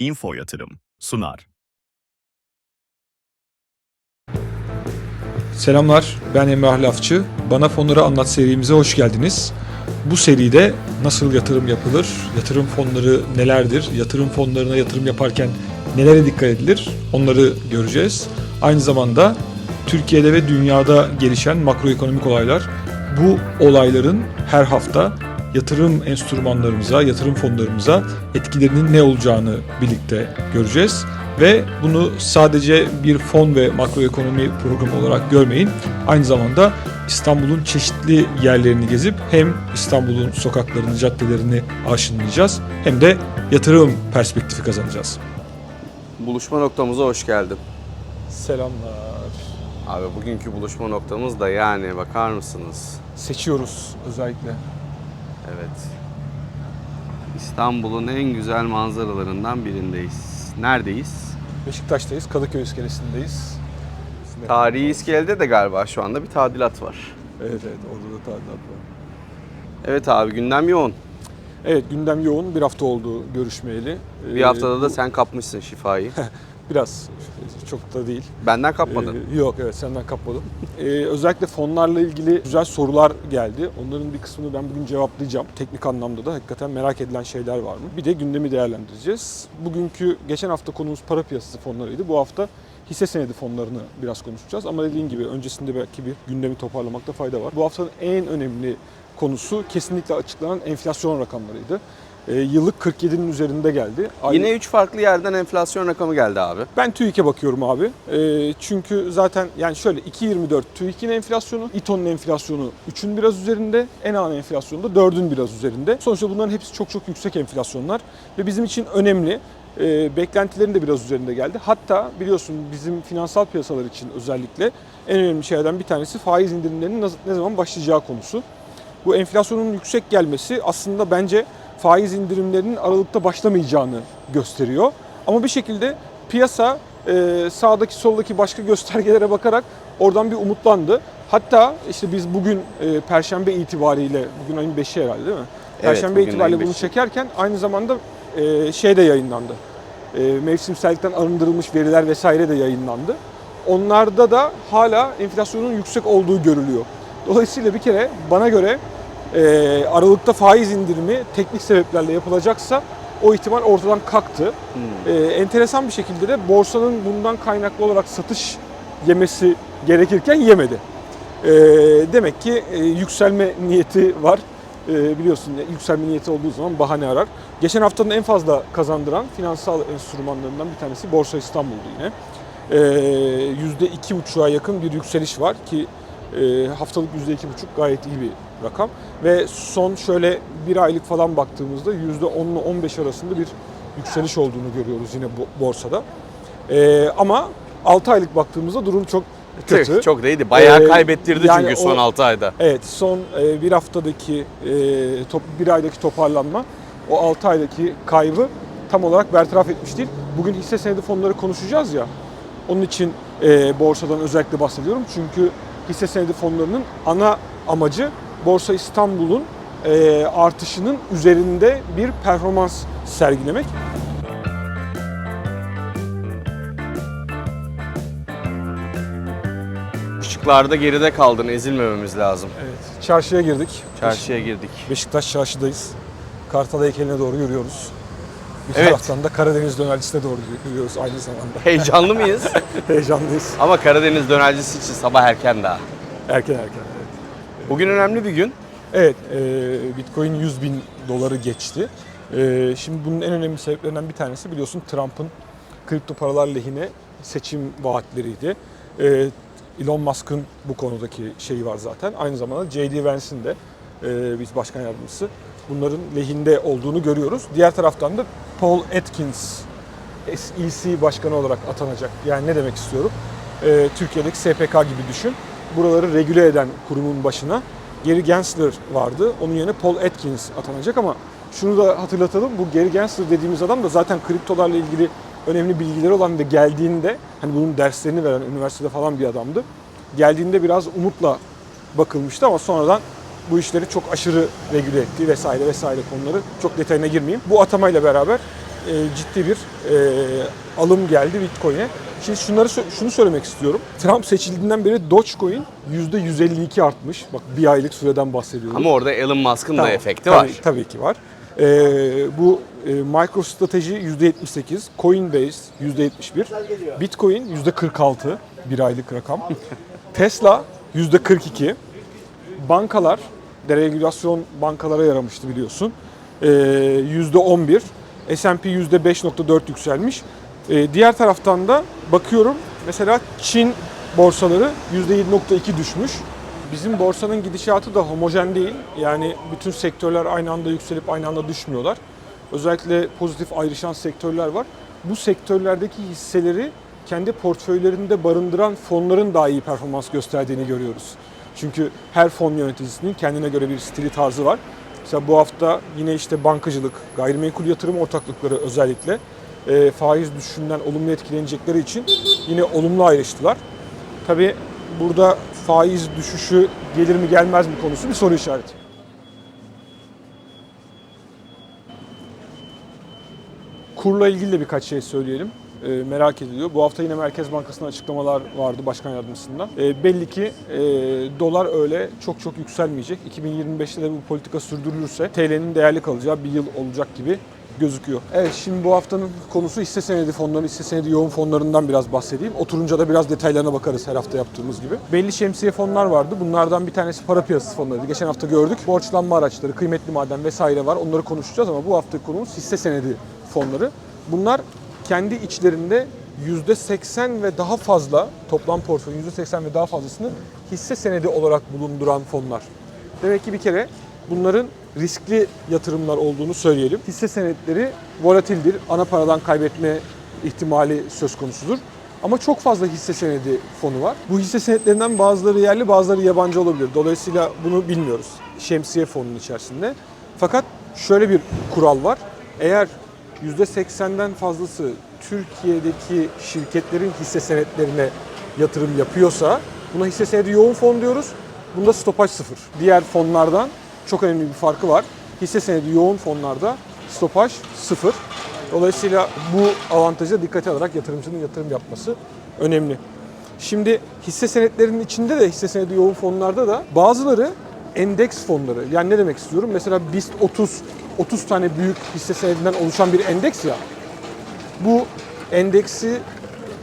Info Yatırım sunar. Selamlar, ben Emrah Lafçı. Bana Fonları Anlat serimize hoş geldiniz. Bu seride nasıl yatırım yapılır, yatırım fonları nelerdir, yatırım fonlarına yatırım yaparken nelere dikkat edilir onları göreceğiz. Aynı zamanda Türkiye'de ve dünyada gelişen makroekonomik olaylar, bu olayların her hafta yatırım enstrümanlarımıza, yatırım fonlarımıza etkilerinin ne olacağını birlikte göreceğiz. Ve bunu sadece bir fon ve makroekonomi programı olarak görmeyin. Aynı zamanda İstanbul'un çeşitli yerlerini gezip hem İstanbul'un sokaklarını, caddelerini aşınlayacağız hem de yatırım perspektifi kazanacağız. Buluşma noktamıza hoş geldin. Selamlar. Abi bugünkü buluşma noktamız da yani bakar mısınız? Seçiyoruz özellikle. Evet. İstanbul'un en güzel manzaralarından birindeyiz. Neredeyiz? Beşiktaş'tayız, Kadıköy iskelesindeyiz. Tarihi iskelede de galiba şu anda bir tadilat var. Evet evet orada da tadilat var. Evet abi gündem yoğun. Evet gündem yoğun bir hafta oldu görüşmeyeli. Bir Ee, haftada da bu sen kapmışsın şifayı. Biraz çok da değil. Benden kapmadın. Ee, yok evet senden kapmadım. Ee, özellikle fonlarla ilgili güzel sorular geldi. Onların bir kısmını ben bugün cevaplayacağım. Teknik anlamda da hakikaten merak edilen şeyler var mı? Bir de gündemi değerlendireceğiz. Bugünkü geçen hafta konumuz para piyasası fonlarıydı. Bu hafta hisse senedi fonlarını biraz konuşacağız. Ama dediğim gibi öncesinde belki bir gündemi toparlamakta fayda var. Bu haftanın en önemli konusu kesinlikle açıklanan enflasyon rakamlarıydı. Ee, yıllık 47'nin üzerinde geldi. Ay- Yine üç farklı yerden enflasyon rakamı geldi abi. ben TÜİK'e bakıyorum abi. Ee, çünkü zaten yani şöyle 2.24 TÜİK'in enflasyonu, İTO'nun enflasyonu 3'ün biraz üzerinde, ENA'nın enflasyonu da 4'ün biraz üzerinde. Sonuçta bunların hepsi çok çok yüksek enflasyonlar ve bizim için önemli. Ee, beklentilerin de biraz üzerinde geldi. Hatta biliyorsun bizim finansal piyasalar için özellikle en önemli şeylerden bir tanesi faiz indirimlerinin ne zaman başlayacağı konusu. Bu enflasyonun yüksek gelmesi aslında bence faiz indirimlerinin Aralık'ta başlamayacağını gösteriyor. Ama bir şekilde piyasa e, sağdaki soldaki başka göstergelere bakarak oradan bir umutlandı. Hatta işte biz bugün e, Perşembe itibariyle, bugün ayın 5'i herhalde değil mi? Evet, Perşembe bugün itibariyle bunu 5'i. çekerken aynı zamanda e, şey de yayınlandı. Mevsimsellikten arındırılmış veriler vesaire de yayınlandı. Onlarda da hala enflasyonun yüksek olduğu görülüyor. Dolayısıyla bir kere bana göre e, Aralık'ta faiz indirimi teknik sebeplerle yapılacaksa o ihtimal ortadan kalktı. Hmm. E, enteresan bir şekilde de borsanın bundan kaynaklı olarak satış yemesi gerekirken yemedi. E, demek ki e, yükselme niyeti var. E, biliyorsun ya, yükselme niyeti olduğu zaman bahane arar. Geçen haftanın en fazla kazandıran finansal enstrümanlarından bir tanesi Borsa İstanbul'du yine. E, %2,5'a yakın bir yükseliş var ki e, haftalık %2,5 gayet iyi bir rakam. Ve son şöyle bir aylık falan baktığımızda %10 ile 15 arasında bir yükseliş olduğunu görüyoruz yine borsada. E, ama 6 aylık baktığımızda durum çok kötü. Çok değildi. Bayağı Ee, kaybettirdi yani çünkü son o- 6 ayda. Evet son e, bir haftadaki e, top, bir aydaki toparlanma o 6 aydaki kaybı tam olarak bertaraf etmiş değil. Bugün hisse senedi fonları konuşacağız ya. Onun için e, borsadan özellikle bahsediyorum. Çünkü hisse senedi fonlarının ana amacı Borsa İstanbul'un e, artışının üzerinde bir performans sergilemek. Işıklarda geride kaldın. Ezilmememiz lazım. Evet. Çarşıya girdik. Çarşıya girdik. Beşiktaş çarşıdayız. Kartal heykeline doğru yürüyoruz. Bir Evet. taraftan da Karadeniz dönercisine doğru yürüyoruz aynı zamanda. Heyecanlı mıyız? Heyecanlıyız. Ama Karadeniz dönercisi için sabah erken daha. Erken erken. Evet, Bugün önemli bir gün. evet e, Bitcoin 100 bin doları geçti. E, şimdi bunun en önemli sebeplerinden bir tanesi biliyorsun Trump'ın kripto paralar lehine seçim vaatleriydi. E, Elon Musk'ın bu konudaki şeyi var zaten. Aynı zamanda J.D. Vance'in de e, biz başkan yardımcısı bunların lehinde olduğunu görüyoruz. Diğer taraftan da Paul Atkins SEC başkanı olarak atanacak. Yani ne demek istiyorum? Ee, Türkiye'deki SPK gibi düşün. Buraları regüle eden kurumun başına Gary Gensler vardı. Onun yerine Paul Atkins atanacak ama şunu da hatırlatalım. Bu Gary Gensler dediğimiz adam da zaten kriptolarla ilgili önemli bilgileri olan ve geldiğinde hani bunun derslerini veren üniversitede falan bir adamdı. Geldiğinde biraz umutla bakılmıştı ama sonradan bu işleri çok aşırı regüle etti vesaire vesaire konuları çok detayına girmeyeyim. Bu atamayla beraber e, ciddi bir e, alım geldi Bitcoin'e. Şimdi şunları şunu söylemek istiyorum. Trump seçildiğinden beri Dogecoin %152 artmış. Bak bir aylık süreden bahsediyorum. Ama orada Elon Musk'ın da Tamam, efekti tabii, var. Tabii ki var. Ee, bu e, MicroStrategy %78, Coinbase %71, Bitcoin %46 bir aylık rakam. Tesla %42, bankalar, deregülasyon bankalara yaramıştı biliyorsun. Ee, %11, S&P %5.4 yükselmiş. Ee, diğer taraftan da bakıyorum mesela Çin borsaları %7.2 düşmüş. Bizim borsanın gidişatı da homojen değil. Yani bütün sektörler aynı anda yükselip aynı anda düşmüyorlar. Özellikle pozitif ayrışan sektörler var. Bu sektörlerdeki hisseleri kendi portföylerinde barındıran fonların daha iyi performans gösterdiğini görüyoruz. Çünkü her fon yöneticisinin kendine göre bir stili tarzı var. Mesela bu hafta yine işte bankacılık, gayrimenkul yatırım ortaklıkları özellikle e, faiz düşüşünden olumlu etkilenecekleri için yine olumlu ayrıştılar. Tabii burada faiz düşüşü gelir mi gelmez mi konusu bir soru işareti. Kurla ilgili de birkaç şey söyleyelim. E, merak ediliyor. Bu hafta yine Merkez Bankası'ndan açıklamalar vardı başkan yardımcısından. E, belli ki e, dolar öyle çok çok yükselmeyecek. 2025'te de bu politika sürdürülürse TL'nin değerli kalacağı bir yıl olacak gibi gözüküyor. Evet şimdi bu haftanın konusu hisse senedi fonları, hisse senedi yoğun fonlarından biraz bahsedeyim. Oturunca da biraz detaylarına bakarız her hafta yaptığımız gibi. Belli şemsiye fonlar vardı. Bunlardan bir tanesi para piyasası fonlarıydı. Geçen hafta gördük. Borçlanma araçları, kıymetli maden vesaire var. Onları konuşacağız ama bu hafta konumuz hisse senedi fonları. Bunlar kendi içlerinde %80 ve daha fazla toplam portföyün %80 ve daha fazlasını hisse senedi olarak bulunduran fonlar. Demek ki bir kere bunların riskli yatırımlar olduğunu söyleyelim. Hisse senetleri volatildir. Ana paradan kaybetme ihtimali söz konusudur. Ama çok fazla hisse senedi fonu var. Bu hisse senetlerinden bazıları yerli, bazıları yabancı olabilir. Dolayısıyla bunu bilmiyoruz. Şemsiye fonunun içerisinde. Fakat şöyle bir kural var. Eğer %80'den fazlası Türkiye'deki şirketlerin hisse senetlerine yatırım yapıyorsa buna hisse senedi yoğun fon diyoruz. Bunda stopaj sıfır. Diğer fonlardan çok önemli bir farkı var. Hisse senedi yoğun fonlarda stopaj sıfır. Dolayısıyla bu avantaja dikkate alarak yatırımcının yatırım yapması önemli. Şimdi hisse senetlerinin içinde de hisse senedi yoğun fonlarda da bazıları endeks fonları. Yani ne demek istiyorum? Mesela BIST 30 30 tane büyük hisse senedinden oluşan bir endeks ya. Bu endeksi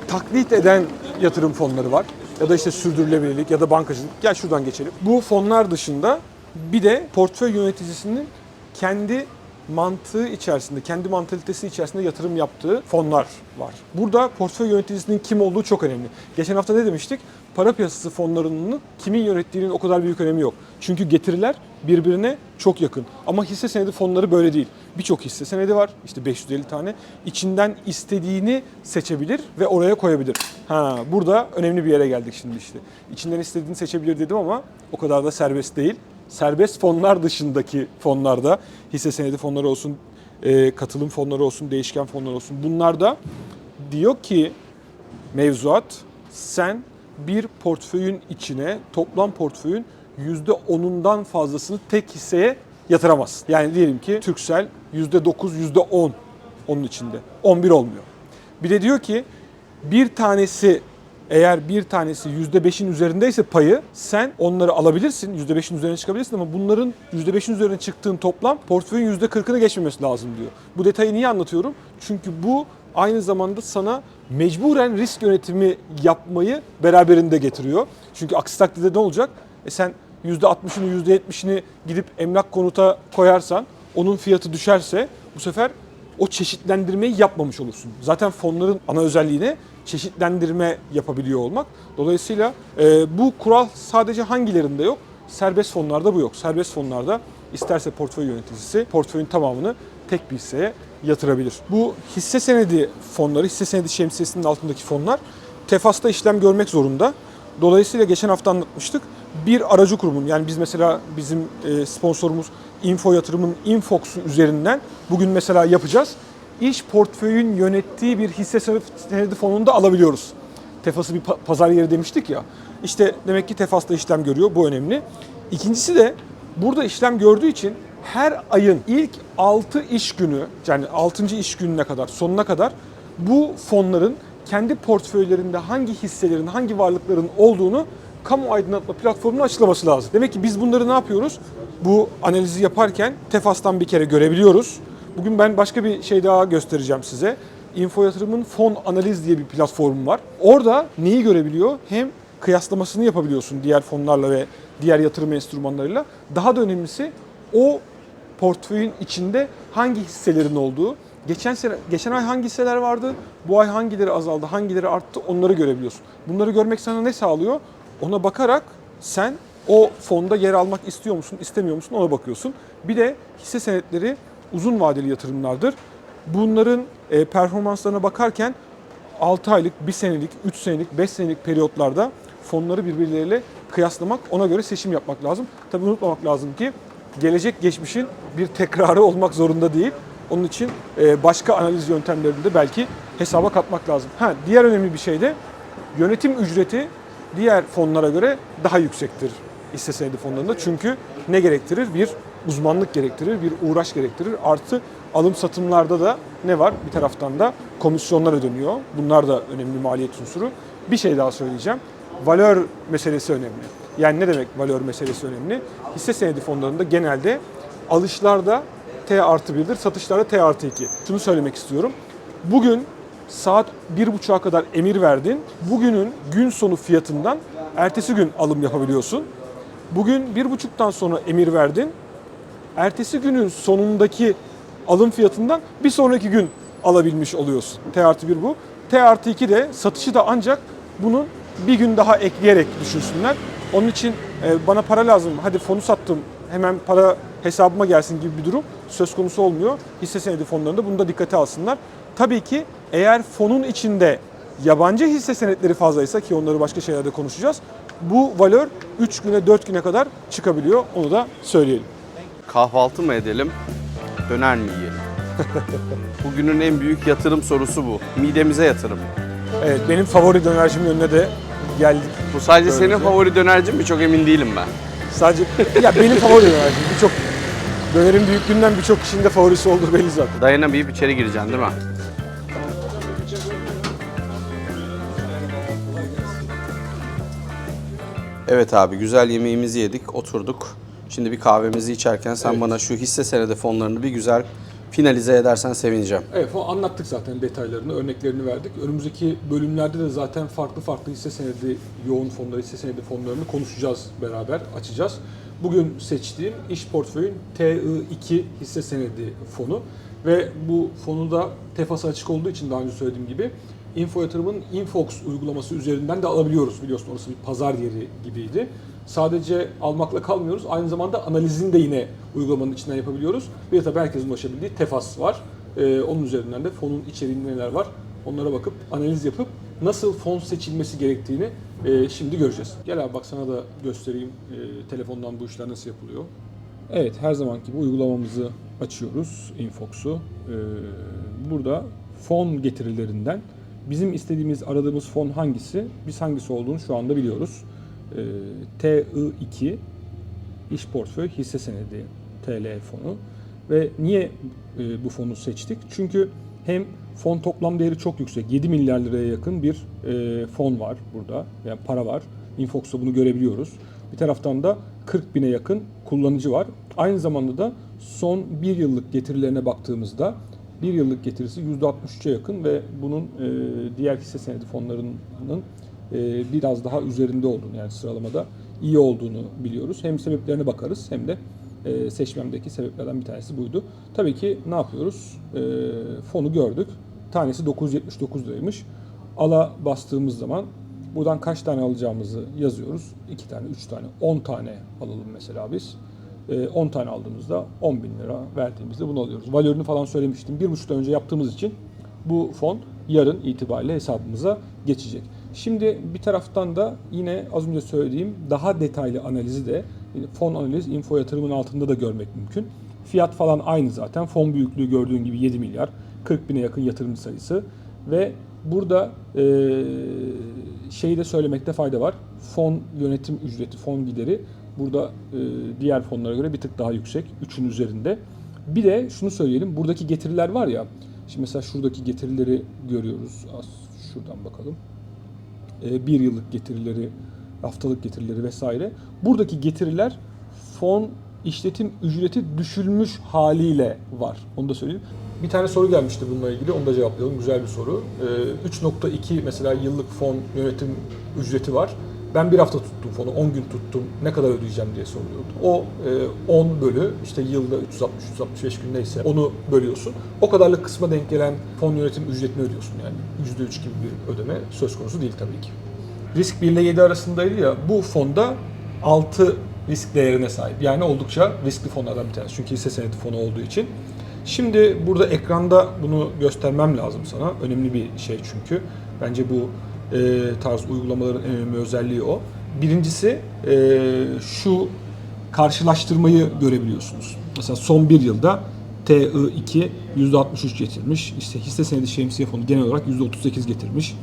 taklit eden yatırım fonları var. Ya da işte sürdürülebilirlik ya da bankacılık. Gel şuradan geçelim. Bu fonlar dışında bir de portföy yöneticisinin kendi mantığı içerisinde, kendi mantalitesi içerisinde yatırım yaptığı fonlar var. Burada portföy yöneticisinin kim olduğu çok önemli. Geçen hafta ne demiştik? Para piyasası fonlarının kimin yönettiğinin o kadar büyük önemi yok. Çünkü getiriler birbirine çok yakın. Ama hisse senedi fonları böyle değil. Birçok hisse senedi var. İşte 550 tane. İçinden istediğini seçebilir ve oraya koyabilir. Ha, burada önemli bir yere geldik şimdi işte. İçinden istediğini seçebilir dedim ama o kadar da serbest değil. Serbest fonlar dışındaki fonlarda hisse senedi fonları olsun, e, katılım fonları olsun, değişken fonlar olsun. Bunlarda diyor ki mevzuat sen bir portföyün içine toplam portföyün %10'undan fazlasını tek hisseye yatıramazsın. Yani diyelim ki Türksel %9, %10 onun içinde. 11 olmuyor. Bir de diyor ki bir tanesi eğer bir tanesi %5'in üzerindeyse payı sen onları alabilirsin. %5'in üzerine çıkabilirsin ama bunların %5'in üzerine çıktığın toplam portföyün %40'ını geçmemesi lazım diyor. Bu detayı niye anlatıyorum? Çünkü bu aynı zamanda sana mecburen risk yönetimi yapmayı beraberinde getiriyor. Çünkü aksi takdirde ne olacak? E sen %60'ını %70'ini gidip emlak konuta koyarsan onun fiyatı düşerse bu sefer o çeşitlendirmeyi yapmamış olursun. Zaten fonların ana özelliği ne? Çeşitlendirme yapabiliyor olmak. Dolayısıyla e, bu kural sadece hangilerinde yok? Serbest fonlarda bu yok. Serbest fonlarda isterse portföy yöneticisi portföyün tamamını tek bir hisseye yatırabilir. Bu hisse senedi fonları, hisse senedi şemsiyesinin altındaki fonlar tefasta işlem görmek zorunda. Dolayısıyla geçen hafta anlatmıştık. Bir aracı kurumun yani biz mesela bizim e, sponsorumuz Info Yatırım'ın Infox'u üzerinden bugün mesela yapacağız. İş portföyün yönettiği bir hisse senedi fonunu da alabiliyoruz. Tefası bir pa- pazar yeri demiştik ya. İşte demek ki Tefas'ta işlem görüyor. Bu önemli. İkincisi de burada işlem gördüğü için her ayın ilk 6 iş günü yani 6. iş gününe kadar sonuna kadar bu fonların kendi portföylerinde hangi hisselerin, hangi varlıkların olduğunu kamu aydınlatma platformunun açıklaması lazım. Demek ki biz bunları ne yapıyoruz? Bu analizi yaparken TEFAS'tan bir kere görebiliyoruz. Bugün ben başka bir şey daha göstereceğim size. Info Yatırım'ın fon analiz diye bir platformu var. Orada neyi görebiliyor? Hem kıyaslamasını yapabiliyorsun diğer fonlarla ve diğer yatırım enstrümanlarıyla. Daha da önemlisi o portföyün içinde hangi hisselerin olduğu, geçen sene geçen ay hangi hisseler vardı, bu ay hangileri azaldı, hangileri arttı onları görebiliyorsun. Bunları görmek sana ne sağlıyor? Ona bakarak sen o fonda yer almak istiyor musun, istemiyor musun ona bakıyorsun. Bir de hisse senetleri uzun vadeli yatırımlardır. Bunların e, performanslarına bakarken 6 aylık, 1 senelik, 3 senelik, 5 senelik periyotlarda fonları birbirleriyle kıyaslamak, ona göre seçim yapmak lazım. Tabii unutmamak lazım ki gelecek geçmişin bir tekrarı olmak zorunda değil. Onun için e, başka analiz yöntemlerini de belki hesaba katmak lazım. Ha, diğer önemli bir şey de yönetim ücreti diğer fonlara göre daha yüksektir hisse senedi fonlarında. Çünkü ne gerektirir? Bir uzmanlık gerektirir, bir uğraş gerektirir. Artı alım satımlarda da ne var? Bir taraftan da komisyonlar ödeniyor. Bunlar da önemli maliyet unsuru. Bir şey daha söyleyeceğim. Valör meselesi önemli. Yani ne demek valör meselesi önemli? Hisse senedi fonlarında genelde alışlarda T artı 1'dir, satışlarda T artı 2. Şunu söylemek istiyorum. Bugün saat 1.30'a kadar emir verdin. Bugünün gün sonu fiyatından ertesi gün alım yapabiliyorsun. Bugün 1.30'dan sonra emir verdin. Ertesi günün sonundaki alım fiyatından bir sonraki gün alabilmiş oluyorsun. T artı 1 bu. T artı 2 de satışı da ancak bunun bir gün daha ekleyerek düşünsünler. Onun için e, bana para lazım, hadi fonu sattım, hemen para hesabıma gelsin gibi bir durum söz konusu olmuyor. Hisse senedi fonlarında bunu da dikkate alsınlar. Tabii ki eğer fonun içinde yabancı hisse senetleri fazlaysa ki onları başka şeylerde konuşacağız. Bu valör 3 güne 4 güne kadar çıkabiliyor. Onu da söyleyelim. Kahvaltı mı edelim, döner mi yiyelim? Bugünün en büyük yatırım sorusu bu. Midemize yatırım. Evet benim favori dönercimin önüne de geldik. Bu sadece senin Böylece. favori dönercin mi? Çok emin değilim ben. Sadece ya benim favori dönercim. Birçok dönerin büyüklüğünden birçok kişinin de favorisi olduğu belli zaten. Dayanamayıp içeri gireceksin değil mi? Evet abi güzel yemeğimizi yedik, oturduk. Şimdi bir kahvemizi içerken sen Evet. bana şu hisse senedi fonlarını bir güzel finalize edersen sevineceğim. Evet o anlattık zaten detaylarını, örneklerini verdik. Önümüzdeki bölümlerde de zaten farklı farklı hisse senedi yoğun fonları, hisse senedi fonlarını konuşacağız beraber, açacağız. Bugün seçtiğim iş portföyün TI2 hisse senedi fonu ve bu fonu da tefası açık olduğu için daha önce söylediğim gibi Info Yatırım'ın Infox uygulaması üzerinden de alabiliyoruz. Biliyorsun orası bir pazar yeri gibiydi. Sadece almakla kalmıyoruz. Aynı zamanda analizini de yine uygulamanın içinden yapabiliyoruz. Bir de tabii herkesin ulaşabildiği Tefas var. Ee, onun üzerinden de fonun içeriğinde neler var onlara bakıp analiz yapıp nasıl fon seçilmesi gerektiğini e, şimdi göreceğiz. Gel abi bak sana da göstereyim e, telefondan bu işler nasıl yapılıyor. Evet her zamanki gibi uygulamamızı açıyoruz Infox'u. Ee, burada fon getirilerinden bizim istediğimiz aradığımız fon hangisi biz hangisi olduğunu şu anda biliyoruz. Ee, TI2 İş portföy hisse senedi TL fonu ve niye e, bu fonu seçtik? Çünkü hem fon toplam değeri çok yüksek. 7 milyar liraya yakın bir e, fon var burada. Yani para var. Infox'ta bunu görebiliyoruz. Bir taraftan da 40 bine yakın kullanıcı var. Aynı zamanda da son bir yıllık getirilerine baktığımızda bir yıllık getirisi %63'e yakın ve bunun e, diğer hisse senedi fonlarının e, biraz daha üzerinde olduğunu yani sıralamada iyi olduğunu biliyoruz. Hem sebeplerine bakarız hem de e, seçmemdeki sebeplerden bir tanesi buydu. Tabii ki ne yapıyoruz? E, fonu gördük. Tanesi 979 liraymış. Ala bastığımız zaman buradan kaç tane alacağımızı yazıyoruz. 2 tane, 3 tane, 10 tane alalım mesela biz. E, 10 tane aldığımızda 10 bin lira verdiğimizde bunu alıyoruz. Valörünü falan söylemiştim. Bir buçuk önce yaptığımız için bu fon yarın itibariyle hesabımıza geçecek. Şimdi bir taraftan da yine az önce söylediğim daha detaylı analizi de fon analiz info yatırımın altında da görmek mümkün. Fiyat falan aynı zaten. Fon büyüklüğü gördüğün gibi 7 milyar. 40 bine yakın yatırımcı sayısı. Ve burada e, şeyi de söylemekte fayda var. Fon yönetim ücreti, fon gideri burada e, diğer fonlara göre bir tık daha yüksek. 3'ün üzerinde. Bir de şunu söyleyelim. Buradaki getiriler var ya. Şimdi mesela şuradaki getirileri görüyoruz. Az şuradan bakalım. E, bir yıllık getirileri, haftalık getirileri vesaire. Buradaki getiriler fon işletim ücreti düşülmüş haliyle var. Onu da söyleyeyim. Bir tane soru gelmişti bununla ilgili. Onu da cevaplayalım. Güzel bir soru. Ee, 3.2 mesela yıllık fon yönetim ücreti var. Ben bir hafta tuttum fonu, 10 gün tuttum. Ne kadar ödeyeceğim diye soruyordu. O e, 10 bölü işte yılda 360-365 gün neyse onu bölüyorsun. O kadarlık kısma denk gelen fon yönetim ücretini ödüyorsun yani. %3 gibi bir ödeme söz konusu değil tabii ki. Risk 1 ile 7 arasındaydı ya bu fonda 6 risk değerine sahip. Yani oldukça riskli fonlardan bir tanesi. Çünkü hisse senedi fonu olduğu için. Şimdi burada ekranda bunu göstermem lazım sana. Önemli bir şey çünkü. Bence bu tarz uygulamaların en önemli özelliği o. Birincisi e, şu karşılaştırmayı görebiliyorsunuz. Mesela son bir yılda TI2 %63 getirmiş. İşte hisse senedi şemsiye fonu genel olarak %38 getirmiş.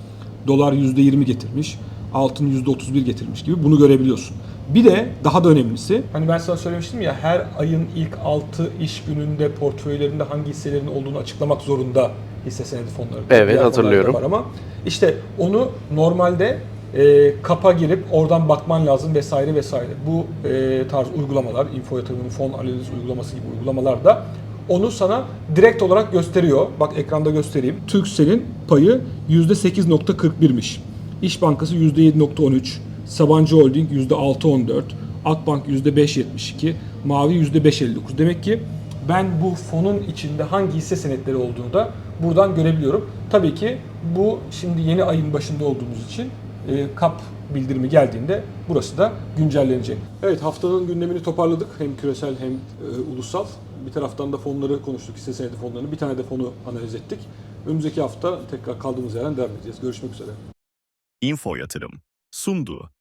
Dolar %20 getirmiş. Altın %31 getirmiş gibi bunu görebiliyorsun. Bir de daha da önemlisi hani ben sana söylemiştim ya her ayın ilk 6 iş gününde portföylerinde hangi hisselerin olduğunu açıklamak zorunda hisse senedi fonları. Evet, Diğer hatırlıyorum. Var ama işte onu normalde e, kapa girip oradan bakman lazım vesaire vesaire. Bu e, tarz uygulamalar, info yatırımının fon analiz uygulaması gibi uygulamalar da onu sana direkt olarak gösteriyor. Bak ekranda göstereyim. Turkcell'in payı %8.41'miş. İş Bankası %7.13, Sabancı Holding %6.14, Akbank %5.72, Mavi %5.59. Demek ki ben bu fonun içinde hangi hisse senetleri olduğunu da buradan görebiliyorum. Tabii ki bu şimdi yeni ayın başında olduğumuz için e, kap bildirimi geldiğinde burası da güncellenecek. Evet haftanın gündemini toparladık. Hem küresel hem e, ulusal. Bir taraftan da fonları konuştuk, hisse senedi fonlarını. Bir tane de fonu analiz ettik. Önümüzdeki hafta tekrar kaldığımız yerden devam edeceğiz. Görüşmek üzere. Info Yatırım sundu.